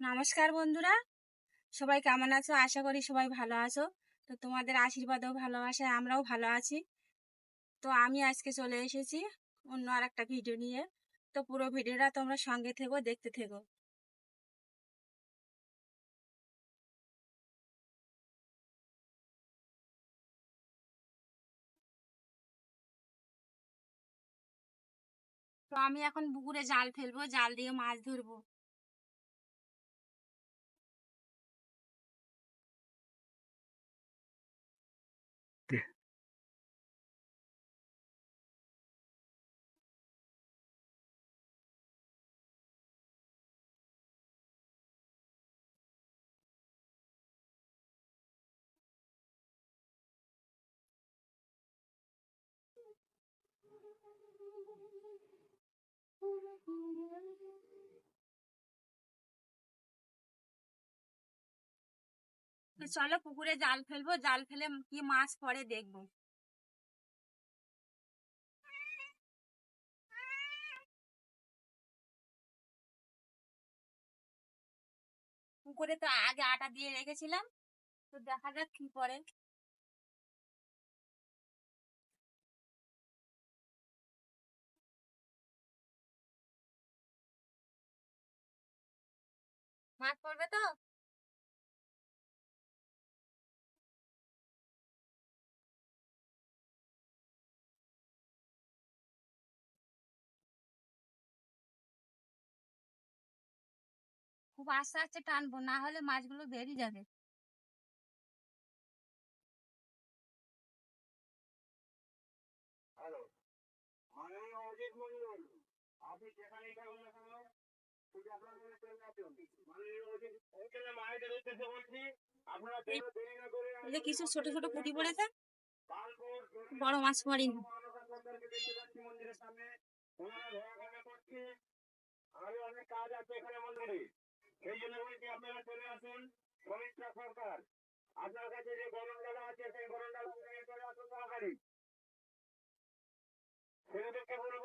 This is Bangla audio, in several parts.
নমস্কার বন্ধুরা। সবাই কেমন আছো? আশা করি সবাই ভালো আছো। তো তোমাদের আশীর্বাদও ভালোবাসায় আমরাও ভালো আছি। তো আমি আজকে চলে এসেছি অন্য আর একটা ভিডিও নিয়ে। তো পুরো ভিডিওটা তোমরা সঙ্গে থেকো, দেখতে থেকো। তো আমি এখন পুকুরে জাল ফেলব, জাল দিয়ে মাছ ধরবো। চলো পুকুরে জাল ফেলব, জাল ফেলে কি মাছ পড়ে দেখব। পুকুরে তো আগে আটা দিয়ে রেখেছিলাম, তো দেখা যাক কি পড়ে। মাছ পড়বে তো? খুব আস্তে আস্তে টানবো না হলে মাছগুলো বেরিয়ে যাবে হ্যালো মাননীয় অজিত মন্ডল আপনি যেখানেই থাকুন না কেন শুধু আপনার মনে চলে আসুন মাননীয় অজিত ওইখানে মায়েদের উদ্দেশ্যে বলছি আপনারা কেউ দেরি না করে কিছু ছোট ছোট পুঁটি পড়েছে। বড় মাছ পড়েনি আরও অনেক কাজ আছে এখানে মন্দিরে সেই জন্য বলছি আপনারা চলে আসুন পবিত্র সরকার। আপনার কাছে যে গরম ডালা আছে সেই গরম ডালা চলে আসুন তাড়াতাড়ি ছেলেদেরকে বলব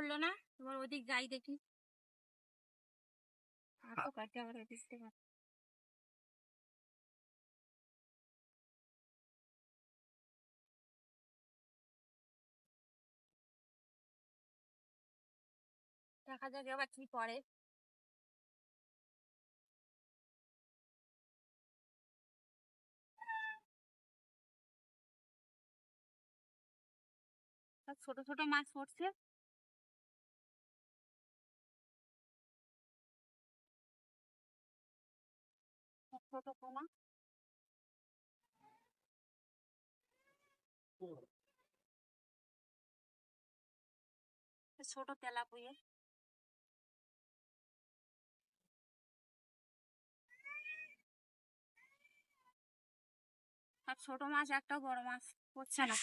পড়ল না? এবার ওদিক যাই দেখি। আর তো আবার ওদিক থেকে। দেখা যাক এবার কি সব ছোট ছোট মাছ পড়ছে। ছোট ছোট তেলাপুয়ে। আর ছোট মাছ একটা বড় মাছ পড়ছে না।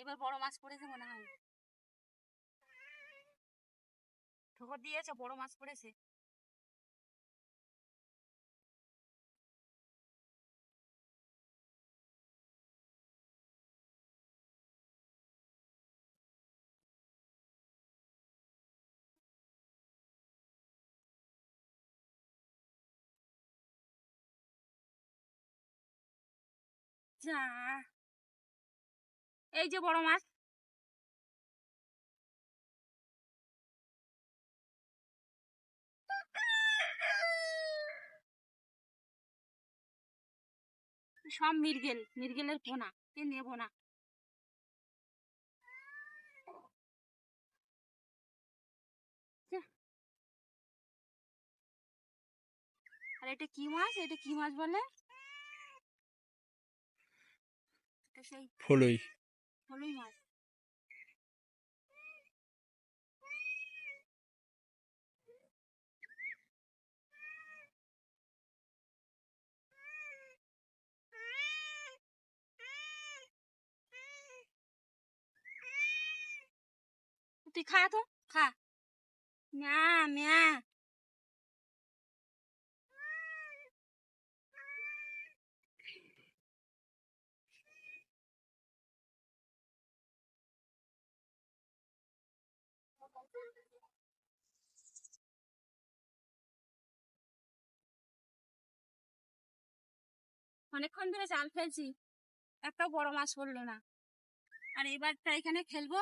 এবার বড় মাছ পড়েছে মনে হয়। ঠোকর দিয়েছে বড় মাছ পড়েছে। যা। এই যে বড় মাছ। সব মির্গেল মির্গেলের পোনা এ নেব না। আর এটা কি মাছ? এটা কি মাছ বলে? সেই ফলই। ফলুই মাছ তুই খা তো খা ম্যা ম্যা অনেকক্ষণ ধরে জাল ফেলছি, একটা বড় মাছ পড়ল না। আর এবারটা এখানে খেলব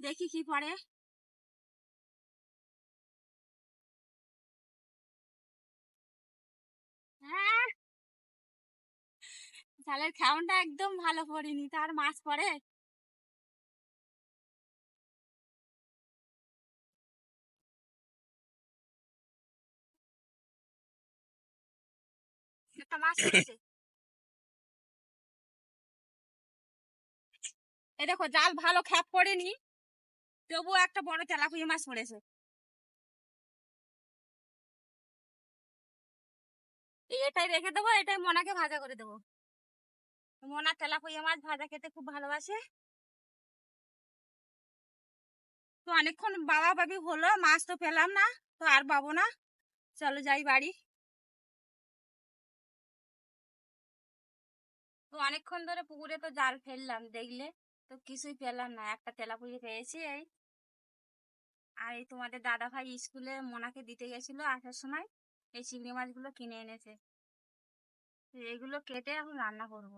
দেখি কি পরে হ্যাঁ জালের খেউনটা একদম ভালো পড়েনি, তার মাছ পড়ে। একটা মাছ দেখো, জাল ভালো খ্যাপ পড়েনি তবুও একটা বড় তেলাপিয়া মাছ পড়েছে এটাই রেখে দেবো, এটাই মোনাকে ভাজা করে দেবো। মোনা তেলাপিয়া মাছ ভাজা খেতে খুব ভালোবাসে। তো অনেকক্ষণ বাবা বাবি হলো, মাছ তো পেলাম না, তো আর পাবো না। চলো যাই বাড়ি। অনেকক্ষণ ধরে পুকুরে তো জাল ফেললাম, দেখলে তো কিছুই পেলাম না। একটা তেলাপুরি পেয়েছি এই। আর এই তোমাদের দাদা ভাই স্কুলে মোনাকে দিতে গেছিল আসার সময়, এই চিংড়ি মাছগুলো কিনে এনেছে। এগুলো কেটে এখন রান্না করব।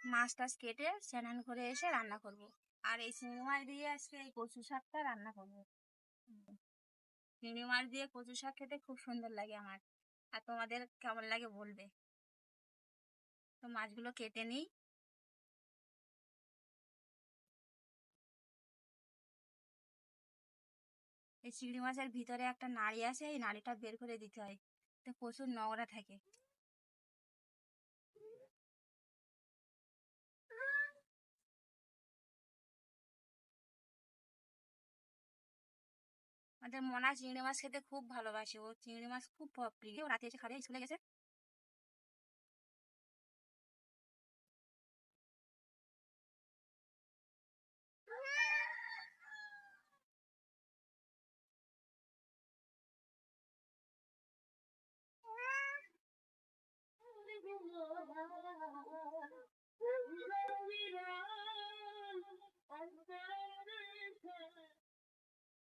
মাছ টাছ কেটে স্নান করে এসে রান্না করব। আর এই চিংড়ি মাছ দিয়ে আজকে এই কচু শাকটা রান্না করব। চিংড়ি মাছ দিয়ে কচু শাক খেতে খুব সুন্দর লাগে আমার। আর তোমাদের কেমন লাগে বলবে? তো মাছগুলো কেটে নিই। এই চিংড়ি মাছের ভিতরে একটা নাড়ি আছে, এই নাড়িটা বের করে দিতে হয়। তো প্রচুর নোংরা থাকে। আমাদের মনা চিংড়ি মাছ খেতে খুব ভালোবাসে। ও চিংড়ি মাছ খুব প্রিয়। রাতে এসে খাবে, স্কুলে গেছে।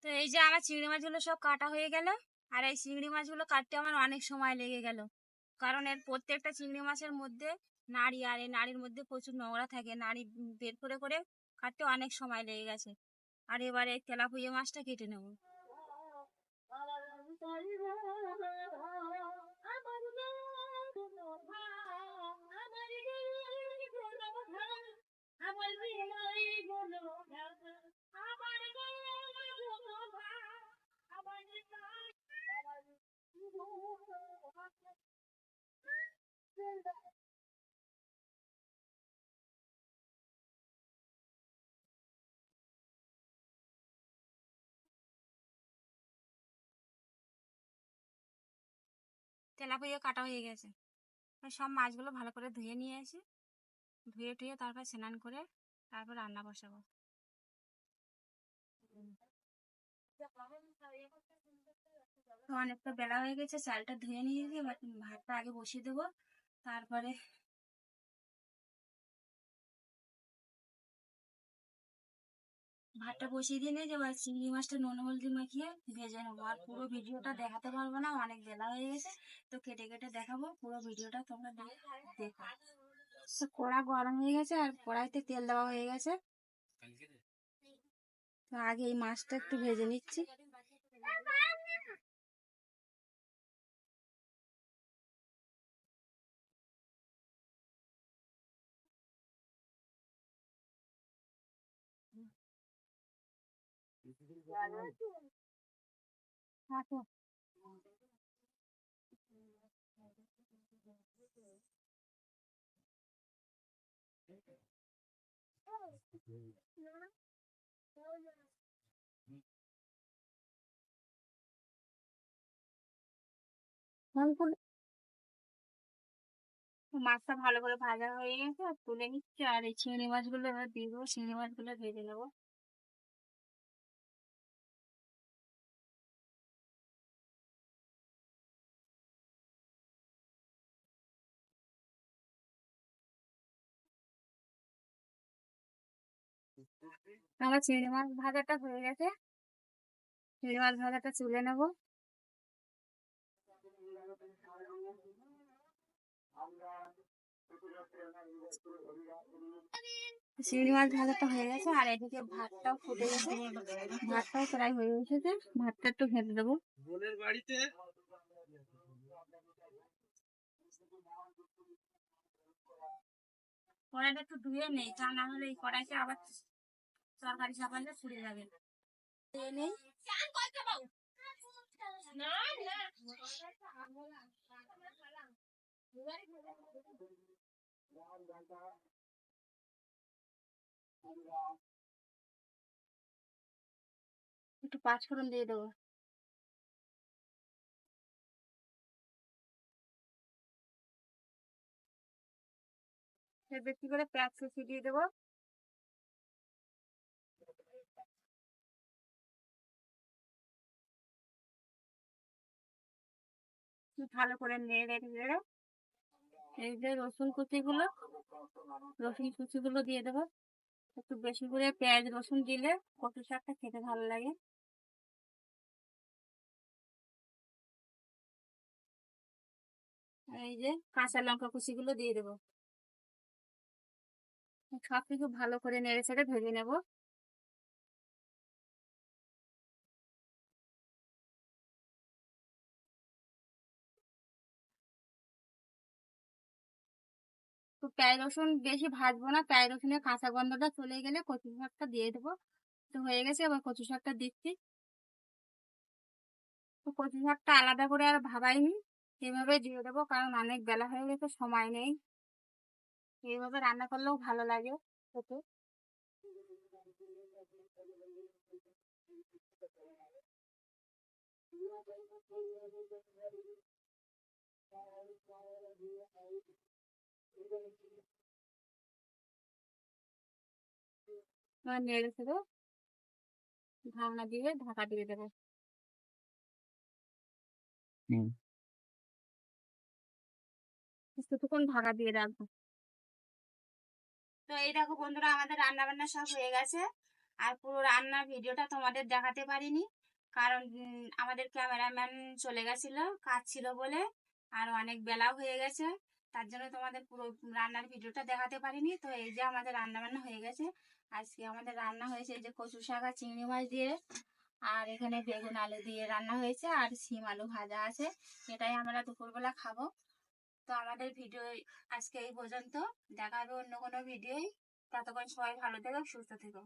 তো এই যে আমার চিংড়ি মাছগুলো সব কাটা হয়ে গেল, আর এই চিংড়ি মাছগুলো কাটতে আমার অনেক সময় লেগে গেল। কারণ এর প্রত্যেকটা চিংড়ি মাছের মধ্যে নাড়ি, আর এই নাড়ির মধ্যে প্রচুর নোংরা থাকে, নাড়ি বের করে করে কাটতে অনেক সময় লেগে গেছে। আর এবারে তেলাপুয়া মাছটা কেটে নেব। তেলাপুয়া কাটা হয়ে গেছে। সব মাছগুলো ভালো করে ধুয়ে নিয়ে আসি। ধুয়ে টুয়ে তারপর স্নান করে তারপর রান্না বসাবো। অনেকটা বেলা হয়ে গেছে, চালটা ধুয়ে নিয়ে এবার ভাতটা আগে বসিয়ে দেবো, তারপরে ভাতটা বসিয়ে দিয়ে নিয়ে এবার চিংড়ি মাছটা নুন, হলদি মাখিয়ে ভেজে নেব। আর পুরো ভিডিওটা দেখাতে পারব না, অনেক বেলা হয়ে গেছে। তো কেটে কেটে দেখাবো, পুরো ভিডিওটা তোমরা দেখো। কড়া গরম হয়ে গেছে আর কড়াইতে তেল দেওয়া হয়ে গেছে। তো আগে এই মাছটা একটু ভেজে নিচ্ছি। থাকো। মাছটা ভালো করে ভাজা হয়ে গেছে আর তুলে নিচ্ছি, আর এই চিংড়ি মাছগুলো এবার দিয়ে দেবো, চিংড়ি মাছগুলো ভেজে নেব। আমার চিংড়ি মাছ ভাজাটা হয়ে গেছে। চিংড়ি মাছ ভাজাটা তুলে নেব। চিংড়ি মাছ ভাজাটা হয়ে গেছে আর এদিকে ভাতটাও ফুটে গেছে। ভাতটাও প্রায় হয়ে এসেছে। ভাতটা একটু ভেজে দেবো বোনের বাড়িতে? কড়াইটা একটু ধুয়ে নেই তা না হলে এই কড়াইতে আবার তরকারি চাপালে পুড়ে যাবে। ধুয়ে নেই। একটু পাঁচফোড়ন দিয়ে দেবো। বেশি করে পেঁয়াজ কুচি দিয়ে দেবো। ভালো করে নেড়ে নেড়ে এই যে রসুন কুচিগুলো রসুন কুচিগুলো দিয়ে দেবো। একটু বেশি করে পেঁয়াজ, রসুন দিলে কচু শাকটা খেতে ভালো লাগে। এই যে কাঁচা লঙ্কা কুচিগুলো দিয়ে দেবো। সব কিছু ভালো করে নেড়ে ছেড়ে ভেজে নেব। তো পেঁয়াজ রসুন বেশি ভাজবো না। পেঁয়াজ রসুনের কাঁচা গন্ধটা চলে গেলে কচু শাকটা দিয়ে দেবো। তো হয়ে গেছে, এবার কচু শাকটা দিচ্ছি। তো কচু শাকটা আলাদা করে আর ভাবাইনি। এভাবে দিয়ে দেবো, কারণ অনেক বেলা হয়ে গেছে, সময় নেই। এইভাবে রান্না করলেও ভালো লাগে খেতে। এবার নেড়ে ছেড়ে ঢাকনা দিয়ে ঢাকা দিয়ে দেবো। কিছুক্ষণ ঢাকা দিয়ে রাখব। তো এই দেখো বন্ধুরা আমাদের রান্না বান্না সব হয়ে গেছে। আর পুরো রান্নার ভিডিওটা তোমাদের দেখাতে পারিনি। কারণ আমাদের ক্যামেরাম্যান চলে গেছিল কাজ ছিল বলে আর অনেক বেলাও হয়ে গেছে। তার জন্য তোমাদের পুরো রান্নার ভিডিওটা দেখাতে পারিনি। তো এই যে আমাদের রান্না বান্না হয়ে গেছে। আজকে আমাদের রান্না হয়েছে এই যে কচু শাক আর চিংড়ি মাছ দিয়ে। আর এখানে বেগুন আলু দিয়ে রান্না হয়েছে আর শিম আলু ভাজা আছে। এটাই আমরা দুপুরবেলা খাব। তো আমাদের ভিডিও আজকে এই পর্যন্ত। দেখা হবে অন্য কোনো ভিডিওই ততক্ষণ সবাই ভালো থেকো, সুস্থ থেকো।